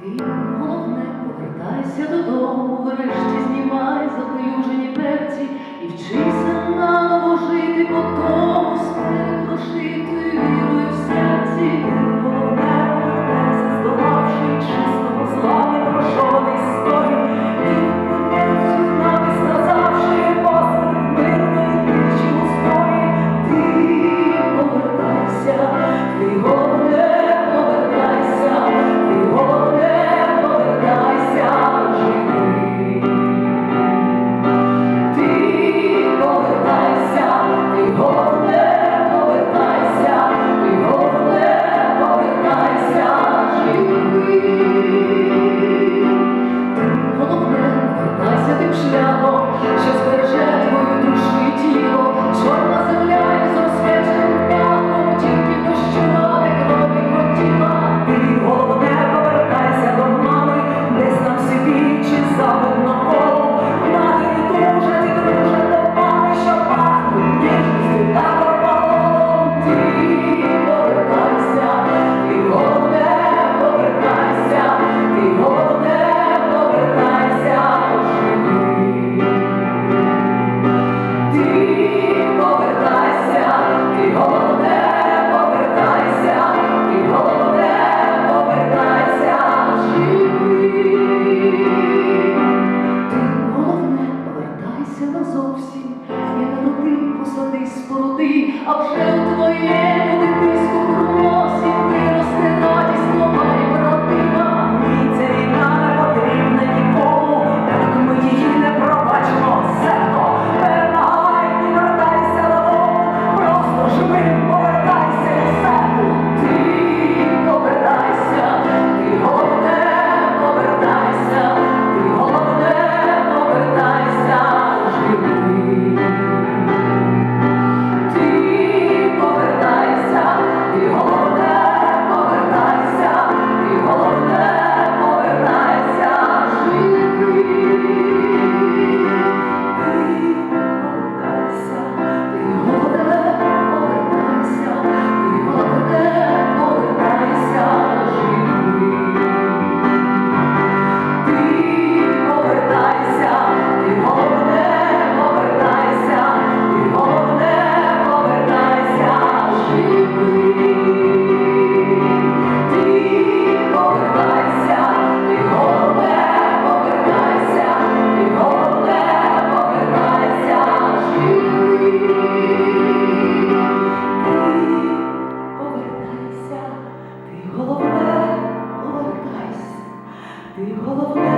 Ти, головне, повертайся додому, врешті знімай заплюжені перці. зовсім, як на посади, спороти, а вже у твоє. Behold